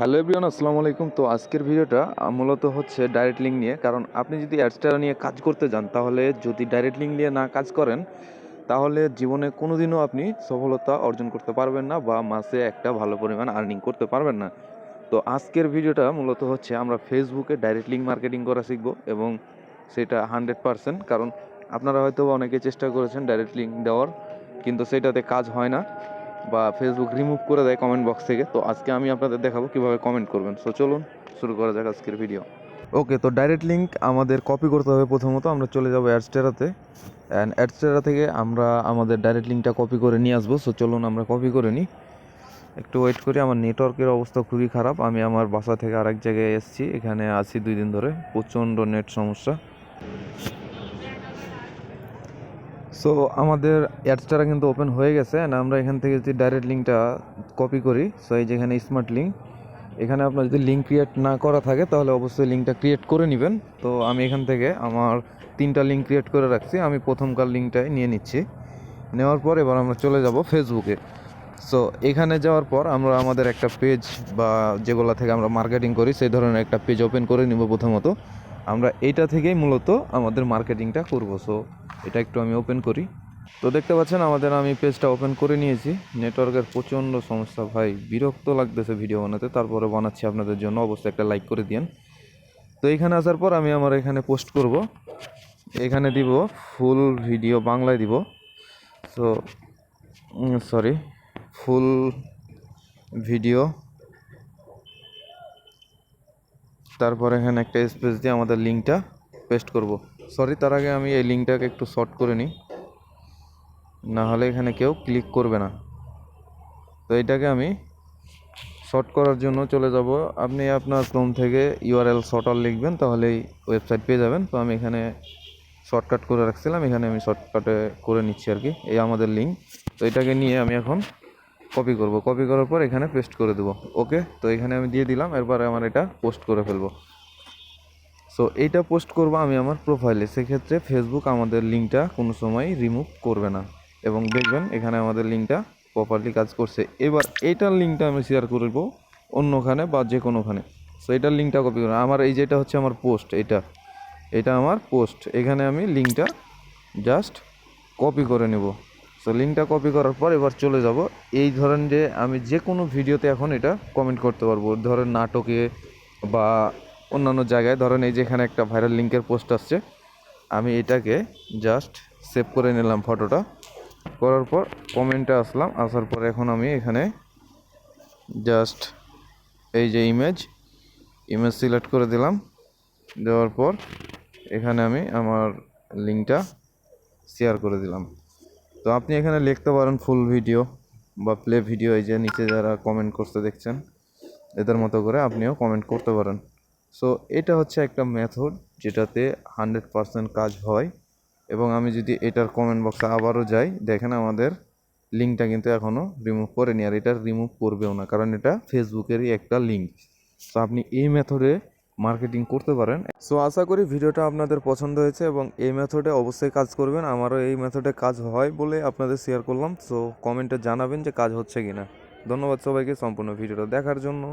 Hello everyone, আসসালামু আলাইকুম। তো আজকের ভিডিওটা মূলত হচ্ছে ডাইরেক্ট লিঙ্ক নিয়ে। কারণ আপনি যদি অ্যাডস্টারা নিয়ে কাজ করতে যান, তাহলে যদি ডাইরেক্ট লিঙ্ক নিয়ে না কাজ করেন, তাহলে জীবনে কোনো দিনও আপনি সফলতা অর্জন করতে পারবেন না বা মাসে একটা ভালো পরিমাণ আর্নিং করতে পারবেন না। তো আজকের ভিডিওটা মূলত হচ্ছে আমরা ফেসবুকে ডাইরেক্ট লিঙ্ক মার্কেটিং করা শিখব এবং সেটা হান্ড্রেড পারসেন্ট কারণ আপনারা হয়তো অনেকে চেষ্টা করেছেন ডাইরেক্ট লিঙ্ক দেওয়ার, কিন্তু সেটাতে কাজ হয় না। বা ফেসবুক রিমুভ করে দেয় কমেন্ট বক্স থেকে। তো আজকে আমি আপনাদের দেখাবো কীভাবে কমেন্ট করবেন। সো চলুন শুরু করা যাক আজকের ভিডিও ওকে তো ডাইরেক্ট লিঙ্ক আমাদের কপি করতে হবে প্রথমত। আমরা চলে যাব অ্যাডস্টেরাতে অ্যান্ড অ্যাডস্টেরা থেকে আমরা আমাদের ডাইরেক্ট লিঙ্কটা কপি করে নিয়ে আসব। সো চলুন আমরা কপি করে নিই। একটু ওয়েট করি, আমার নেটওয়ার্কের অবস্থা খুবই খারাপ। আমি আমার বাসা থেকে আরেক জায়গায় এসেছি। এখানে আছি দুই দিন ধরে। প্রচণ্ড নেট সমস্যা। সো আমাদের অ্যাডসটারা কিন্তু ওপেন হয়ে গেছে and আমরা এখান থেকে যদি ডাইরেক্ট লিঙ্কটা কপি করি সো এই যেখানে স্মার্ট লিঙ্ক এখানে আপনার যদি লিঙ্ক ক্রিয়েট না করা থাকে, তাহলে অবশ্যই লিঙ্কটা ক্রিয়েট করে নেবেন। তো আমি এখান থেকে আমার তিনটা লিঙ্ক ক্রিয়েট করে রাখছি, আমি প্রথমকার লিঙ্কটাই নিয়ে নিচ্ছি। নেওয়ার পর এবার আমরা চলে যাব ফেসবুকে সো এখানে যাওয়ার পর আমরা আমাদের একটা পেজ বা যেগুলো থেকে আমরা মার্কেটিং করি, সেই ধরনের একটা পেজ ওপেন করে নিব প্রথমত। আমরা এইটা থেকেই মূলত আমাদের মার্কেটিংটা করব। সো এটা একটু আমি ওপেন করি। তো দেখতে পাচ্ছেন, আমাদের আমি পেজটা ওপেন করে নিয়েছি। নেটওয়ার্কের প্রচণ্ড সমস্যা, ভাই। বিরক্ত লাগতেছে ভিডিও বানাতে। তারপরে বানাচ্ছি আপনাদের জন্য। অবশ্যই একটা লাইক করে দিন তো এখানে আসার পর আমি আমার এখানে পোস্ট করব। এখানে দিব ফুল ভিডিও বাংলায় দিব। সো সরি ফুল ভিডিও তারপর এখানে একটা স্পেস দিয়ে আমাদের লিঙ্কটা পেস্ট করব। সরি তার আগে আমি এই লিঙ্কটাকে একটু শর্ট করে নিই। না হলে এখানে কেউ ক্লিক করবে না। তো এটাকে আমি শর্ট করার জন্য চলে যাব। আপনি আপনার ক্রোম থেকে ইউআরএল শর্টার লিখবেন, তাহলেই ওয়েবসাইট পেয়ে যাবেন। তো আমি এখানে শর্টকাট করে রাখছিলাম, এখানে আমি শর্টকাটে করে নিচ্ছি আর কি, এই আমাদের লিঙ্ক তো এটাকে নিয়ে আমি এখন কপি করব। কপি করার পর এখানে পেস্ট করে দেবো। ওকে তো এখানে আমি দিয়ে দিলাম। এরপরে আমার এটা পোস্ট করে ফেলব। সো এইটা পোস্ট করব আমি আমার প্রোফাইলে সেক্ষেত্রে ফেসবুক আমাদের লিঙ্কটা কোনো সময় রিমুভ করবে না। এবং দেখবেন এখানে আমাদের লিঙ্কটা প্রপারলি কাজ করছে। এবার এইটার লিঙ্কটা আমি শেয়ার করব অন্যখানে বা যে কোনোখানে সো এটার লিঙ্কটা কপি করব। আমার এই যেটা হচ্ছে আমার পোস্ট এটা। এটা আমার পোস্ট এখানে আমি লিঙ্কটা জাস্ট কপি করে নেব। সো লিঙ্কটা কপি করার পর এবার চলে যাব। এই ধরেন যে আমি যে কোনো ভিডিওতে এখন এটা কমেন্ট করতে পারব। ধরেন নাটকে বা অন্যান্য জায়গায় ধরেন এই যে এখানে একটা ভাইরাল লিঙ্কের পোস্ট আসছে, আমি এটাকে জাস্ট সেভ করে নিলাম ফটোটা করার পর কমেন্টে আসলাম, আসার পর এখন আমি এখানে জাস্ট এই যে ইমেজ ইমেজ সিলেক্ট করে দিলাম। দেওয়ার পর এখানে আমি আমার লিঙ্কটা শেয়ার করে দিলাম। তো আপনি এখানে লিখতে পারেন ফুল ভিডিও বা প্লে ভিডিও এই যে নিচে যারা কমেন্ট করতে দেখছেন, এদের মতো করে আপনিও কমেন্ট করতে পারেন। সো এটা হচ্ছে একটা মেথড যেটাতে হান্ড্রেড পারসেন্ট কাজ হয়। এবং আমি যদি এটার কমেন্ট বক্সে আবারও যাই, দেখেন আমাদের লিঙ্কটা কিন্তু এখনও রিমুভ করেনি। আর এটা রিমুভ করবেও না, কারণ এটা ফেসবুকেরই একটা লিঙ্ক তো আপনি এই মেথডে মার্কেটিং করতে পারেন। সো আশা করি ভিডিওটা আপনাদের পছন্দ হয়েছে এবং এই মেথডে অবশ্যই কাজ করবেন। আমারও এই মেথডে কাজ হয় বলে আপনাদের শেয়ার করলাম। সো কমেন্টে জানাবেন যে কাজ হচ্ছে কিনা। ধন্যবাদ সবাইকে সম্পূর্ণ ভিডিওটা দেখার জন্য।